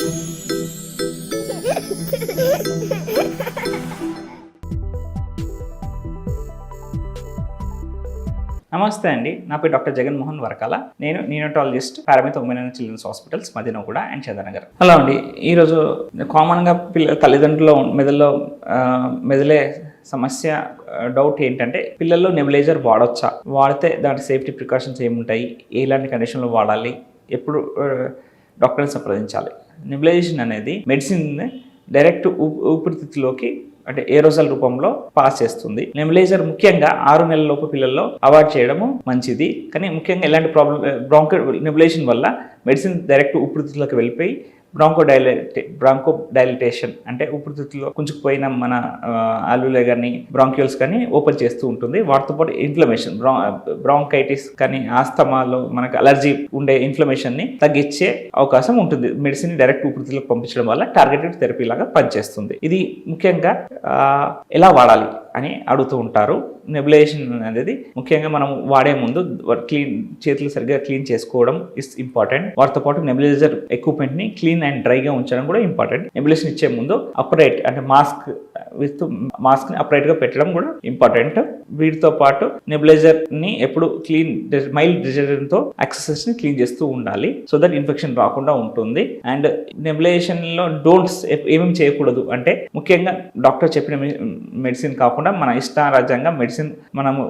నమస్తే అండి. నా పేరు డాక్టర్ జగన్మోహన్ వరకాల. నేను neonatologist Paramitha women children's hospitals Madinaguda and Chandanagar. Hello అండి. ఈరోజు కామన్గా పిల్ల తల్లిదండ్రుల మెదడులో మెదలే సమస్య డౌట్ ఏంటంటే పిల్లల్లో నెబిలైజర్ వాడొచ్చా? వాడితే దాని సేఫ్టీ ప్రికాషన్స్ ఏముంటాయి? ఎలాంటి కండిషన్లో వాడాలి? ఎప్పుడు డాక్టర్ని సంప్రదించాలి. నెబులైజేషన్ అనేది మెడిసిన్ డైరెక్ట్ ఊ- ఊపిరితిత్తులోకి అంటే ఏరోజల్ రూపంలో పాస్ చేస్తుంది. నెమిలైజర్ ముఖ్యంగా ఆరు నెలల లోపు పిల్లల్లో అవాయిడ్ చేయడము మంచిది. కానీ ముఖ్యంగా ఎలాంటి ప్రాబ్లం బ్రాంకో నెబులేషన్ వల్ల మెడిసిన్ డైరెక్ట్ ఊపిరితిత్తులోకి వెళ్ళిపోయి బ్రాంకో డైలే బ్రాంకో డైలిటేషన్ అంటే ఊపిరితిత్తులో కుంచుకుపోయిన మన ఆలులే కానీ బ్రాంక్యూల్స్ కానీ ఓపెన్ చేస్తూ ఉంటుంది. వాటితో పాటు ఇన్ఫ్లమేషన్ బ్రా బ్రాంకైటిస్ కానీ ఆస్తమాలో మనకు అలర్జీ ఉండే ఇన్ఫ్లమేషన్ని తగ్గించే అవకాశం ఉంటుంది. మెడిసిన్ డైరెక్ట్ ఊపిరితిత్తులకు పంపించడం వల్ల టార్గెటెడ్ థెరపీ లాగా పనిచేస్తుంది. ఇది ముఖ్యంగా ఎలా వాడాలి? అని అడుగుతూ ఉంటారు. నెబులైజేషన్ అనేది ముఖ్యంగా మనం వాడే ముందు క్లీన్ చేతులు సరిగ్గా క్లీన్ చేసుకోవడం ఇస్ ఇంపార్టెంట్. వాటితో పాటు నెబులైజర్ ఎక్విప్మెంట్ని క్లీన్ అండ్ డ్రైగా ఉంచడం కూడా ఇంపార్టెంట్. నెబులేషన్ ఇచ్చే ముందు అప్రైట్ అంటే మాస్క్ విత్ మాస్క్ని అప్రైట్గా పెట్టడం కూడా ఇంపార్టెంట్. వీటితో పాటు నెబులైజర్ని ఎప్పుడు క్లీన్ మైల్డ్ డిటర్జెంట్తో ఎక్సర్సైజ్ని క్లీన్ చేస్తూ ఉండాలి. సో దట్ ఇన్ఫెక్షన్ రాకుండా ఉంటుంది. అండ్ నెబులైజేషన్లో డోంట్స్ ఏమేమి చేయకూడదు అంటే ముఖ్యంగా డాక్టర్ చెప్పిన మెడిసిన్ కాకుండా మన ఇష్టారాజ్యంగా మెడిసిన్ మనము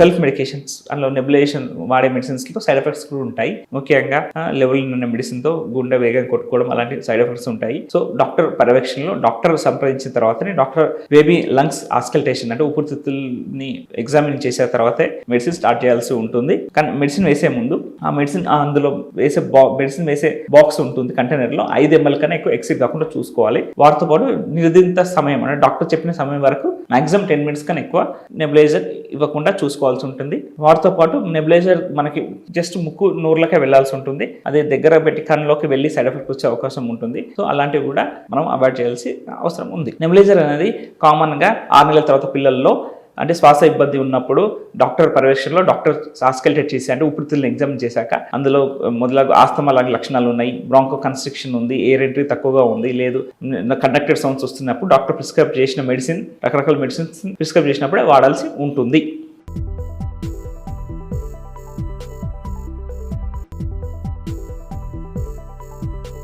సెల్ఫ్ మెడికేషన్స్ అందులో నెబులేషన్ వాడే మెడిసిన్స్తో సైడ్ ఎఫెక్ట్స్ కూడా ఉంటాయి. ముఖ్యంగా లెవెల్ ఉన్న మెడిసిన్తో గుండె వేగం కొట్టుకోవడం అలాంటి సైడ్ ఎఫెక్ట్స్ ఉంటాయి. సో డాక్టర్ పర్యవేక్షణలో డాక్టర్ సంప్రదించిన తర్వాతనే డాక్టర్ బేబీ లంగ్స్ ఆస్కల్టేషన్ అంటే ఊపిరితిత్తుల్ని ఎగ్జామిన్ చేసిన తర్వాతే మెడిసిన్ స్టార్ట్ చేయాల్సి ఉంటుంది. కానీ మెడిసిన్ వేసే ముందు ఆ మెడిసిన్ అందులో వేసే బా మెడిసిన్ వేసే బాక్స్ ఉంటుంది కంటైనర్లో ఐదు ఎంఎల్ కన్నా ఎక్కువ ఎక్సిడ్ కాకుండా చూసుకోవాలి. వాటితో పాటు నిర్దింత సమయం అంటే డాక్టర్ చెప్పిన సమయం వరకు మాక్సిమం టెన్ మినిట్స్ కన్నా ఎక్కువ నెబులైజర్ ఇవ్వకుండా చూసుకోవాల్సి ఉంటుంది. వాటితో పాటు నెబులైజర్ మనకి జస్ట్ ముక్కు నోర్లకే వెళ్ళాల్సి ఉంటుంది. అదే దగ్గర పెట్టి కన్నులోకి వెళ్ళి సైడ్ ఎఫెక్ట్ వచ్చే అవకాశం ఉంటుంది. సో అలాంటివి కూడా మనం అవాయిడ్ చేయాల్సి అవసరం ఉంది. నెబులైజర్ అనేది కామన్గా ఆరు నెలల తర్వాత పిల్లల్లో అంటే శ్వాస ఇబ్బంది ఉన్నప్పుడు డాక్టర్ పర్యవేక్షణలో డాక్టర్ సాస్కెల్టేట్ చేసి అంటే ఊపిరితిత్తులను ఎగ్జామిన్ చేశాక అందులో మొదలగు ఆస్తమా లాంటి లక్షణాలు ఉన్నాయి బ్రాంకో కన్స్ట్రిక్షన్ ఉంది ఎయిర్ ఎంట్రీ తక్కువగా ఉంది లేదు కండక్టెడ్ సౌండ్స్ వస్తున్నప్పుడు డాక్టర్ ప్రిస్క్రైబ్ చేసిన మెడిసిన్ రకరకాల మెడిసిన్స్ ప్రిస్క్రైబ్ చేసినప్పుడే వాడాల్సి ఉంటుంది.